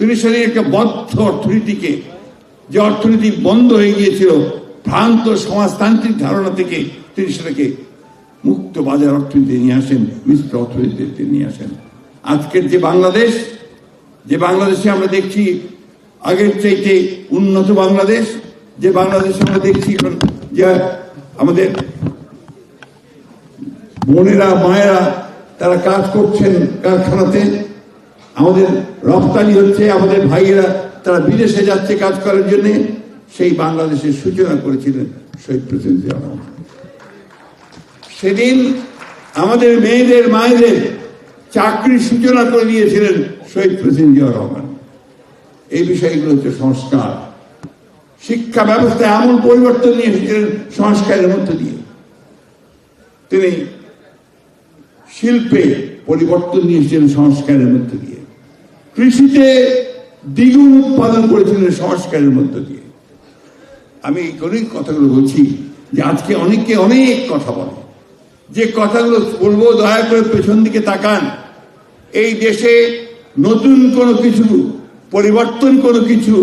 তিনি সেদিন একটা বদ্ধ অর্থনীতিকে, যে অর্থনীতি বন্ধ হয়ে গিয়েছিল, ভ্রান্ত সমাজতান্ত্রিক ধারণা থেকে তিনি সেটাকে মুক্ত বাজার অর্থনীতি নিয়ে আসেন, মিশ্র অর্থনীতিতে নিয়ে আসেন। আজকের যে বাংলাদেশ, যে বাংলাদেশে আমরা দেখছি আগের চাইতে উন্নত বাংলাদেশ, যে বাংলাদেশে আমরা দেখছি এখন যে আমাদের বোনেরা, মায়েরা, তারা কাজ করছেন কারখানাতে আমাদের রপ্তানি হচ্ছে, আমাদের ভাইয়েরা তারা বিদেশে যাচ্ছে কাজ করার জন্য। সেই বাংলাদেশের সূচনা করেছিলেন শহীদ জিয়া সেদিন আমাদের মেয়েদের, মায়েদের চাকরির সূচনা করে দিয়েছিলেন শহীদ জিয়া রহমান। এই বিষয়গুলো হচ্ছে সংস্কার। শিক্ষা ব্যবস্থায় আমূল পরিবর্তন নিয়ে এসেছিলেন সংস্কারের মধ্য দিয়ে। তিনি শিল্পে পরিবর্তন নিয়ে এসেছিলেন সংস্কারের মধ্য দিয়ে। কৃষিতে দ্বিগুণ উৎপাদন করেছিলেন সংস্কারের মধ্য দিয়ে। আমি করেই কথাগুলো বলছি যে আজকে অনেকে অনেক কথা বলে। যে কথাগুলো বলব, দয়া করে পেছন দিকে তাকান। এই দেশে নতুন কোনো কিছু, পরিবর্তন কোনো কিছু,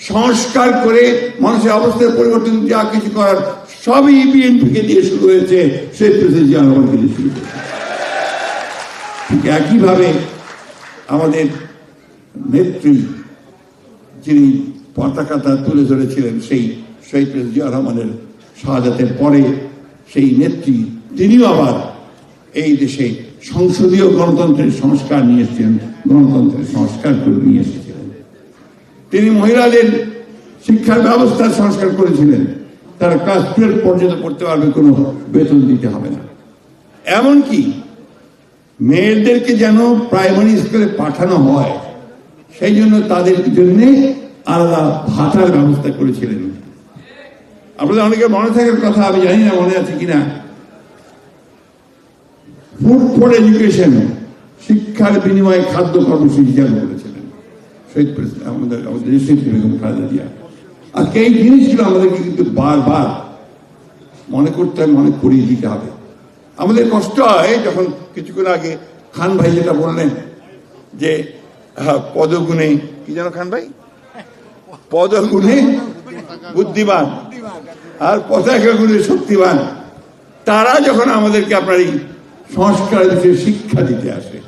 সংস্কার করে মানুষের অবস্থার পরিবর্তন, যা কিছু করার, সবই বিএনপিকে দিয়ে শুরু হয়েছে, সেই প্রেসিডেন্ট জিয়া রহমানকে দিয়ে শুরু হয়েছে ঠিক একইভাবে আমাদের নেত্রী যিনি পতাকাটা তুলে ধরেছিলেন, সেই শহীদ জিয়া রহমানের শাহাদাতের পরে সেই নেত্রী তিনিও আবার এই দেশে সংসদীয় গণতন্ত্রের সংস্কার নিয়ে এসেছিলেন, গণতন্ত্রের সংস্কার করে নিয়ে এসেছিলেন। তিনি মহিলাদের শিক্ষার ব্যবস্থার সংস্কার করেছিলেন, তারা ক্লাস টুয়েলভ পর্যন্ত পড়তে পারবে, কোনো বেতন দিতে হবে না। এমনকি মেয়েদেরকে যেন প্রাইমারি স্কুলে পাঠানো হয় সেই জন্য তাদের জন্য আলাদা ভাতার ব্যবস্থা করেছিলেন। আপনাদের অনেকে মনে থাকার কথা, আমি জানি না মনে আছে কিনা। ফুড ফর এডুকেশন শিক্ষার বিনিময়ে খাদ্য কর্মসূচি চালু করেছিলেন। শহীদ প্রেসিডেন্ট, আমাদের আমাদের দেশের বেগম খালেদা এই জিনিসগুলো আমাদেরকে কিন্তু বারবার মনে করতে হবে, মনে করিয়ে দিতে হবে। আমাদের কষ্ট হয় যখন কিছুক্ষণ আগে খান ভাই যেটা বললেন যে পদগুণে, কি যেন খান ভাই? পদগুণে বুদ্ধিমান। আর পতাকা গুণে শক্তিবান তারা যখন আমাদেরকে আপনার এই সংস্কার বিষয়ে শিক্ষা দিতে আসে,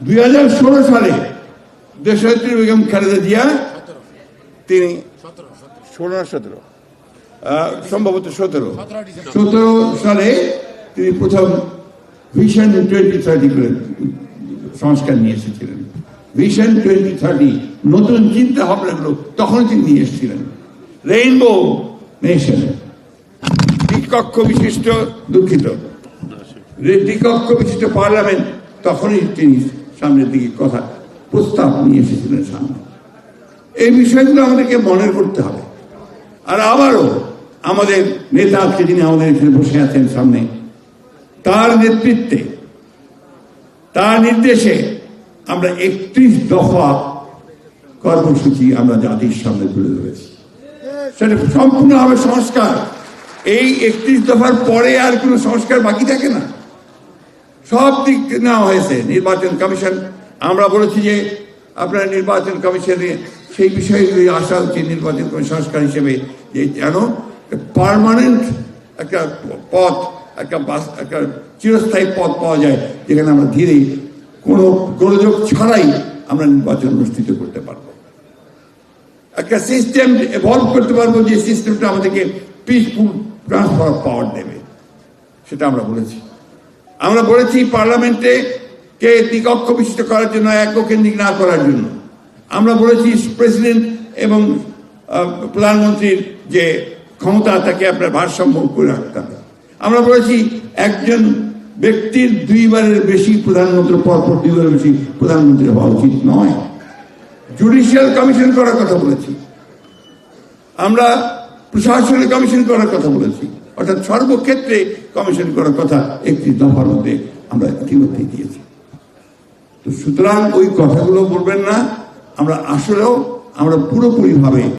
দুই হাজার ষোলো সালে দেশনেত্রী বেগম খালেদা জিয়া, তিনি ষোলো না সতেরো সম্ভবত সতেরো। সতেরো সালে তিনি প্রথম ভিশন টোয়েন্টি থার্টি করে সংস্কার নিয়ে এসেছিলেন। ভিশন টোয়েন্টি থার্টি নতুন চিন্তা ভাবনাগুলো তখন তিনি নিয়ে এসেছিলেন। রেইনবো নেশন দ্বিকক্ষ বিশিষ্ট, দুঃখিত। দ্বিকক্ষ বিশিষ্ট পার্লামেন্ট তখনই তিনি সামনের দিকে কথা, প্রস্তাব নিয়ে এসেছিলেন সামনে। এই বিষয়গুলো আমাদেরকে মনে করতে হবে। আর আবারও আমাদের নেতা আজকে যিনি আমাদের এখানে বসে আছেন সামনে, তার নেতৃত্বে তার নির্দেশে আমরা একত্রিশ দফা কর্মসূচি আমরা জাতির সামনে তুলে ধরেছি। সেটা সম্পূর্ণভাবে সংস্কার। এই একত্রিশ দফার পরে আর কোনো সংস্কার বাকি থাকে না। সব দিক নেওয়া হয়েছে। নির্বাচন কমিশন, আমরা বলেছি যে আপনার নির্বাচন কমিশনে সেই বিষয়গুলি আসা উচিত নির্বাচন সংস্কার হিসেবে যে যেন পার্মানেন্ট একটা পথ একটা বাস, একটা চিরস্থায়ী পথ পাওয়া যায়, যেখানে আমরা ধীরে কোনো গোলযোগ ছাড়াই আমরা নির্বাচন অনুষ্ঠিত করতে পারব। একটা সিস্টেম এভলভ করতে পারব যে সিস্টেমটা আমাদেরকে পিসফুল ট্রান্সফার পাওয়ার দেবে। সেটা আমরা বলেছি। আমরা বলেছি পার্লামেন্টে কে দ্বিকক্ষ বিশিষ্ট করার জন্য, এককেন্দ্রিক না করার জন্য। আমরা বলেছি প্রেসিডেন্ট এবং প্রধানমন্ত্রীর যে ক্ষমতা, তাকে আপনার ভারসাম্য করে রাখতে হবে। আমরা বলেছি একজন ব্যক্তির দুইবারের বেশি প্রধানমন্ত্রী, পরপর দুইবারের বেশি প্রধানমন্ত্রী হওয়া উচিত নয়। জুডিশিয়াল কমিশন করার কথা বলেছি। আমরা প্রশাসনিক কমিশন করার কথা বলেছি। অর্থাৎ সর্বক্ষেত্রে কমিশন করার কথা একটি দফার মধ্যে আমরা ইতিমধ্যে দিয়েছি। তো সুতরাং ওই কথাগুলো বলবেন না। আমরা আসলেও আমরা পুরোপুরিভাবে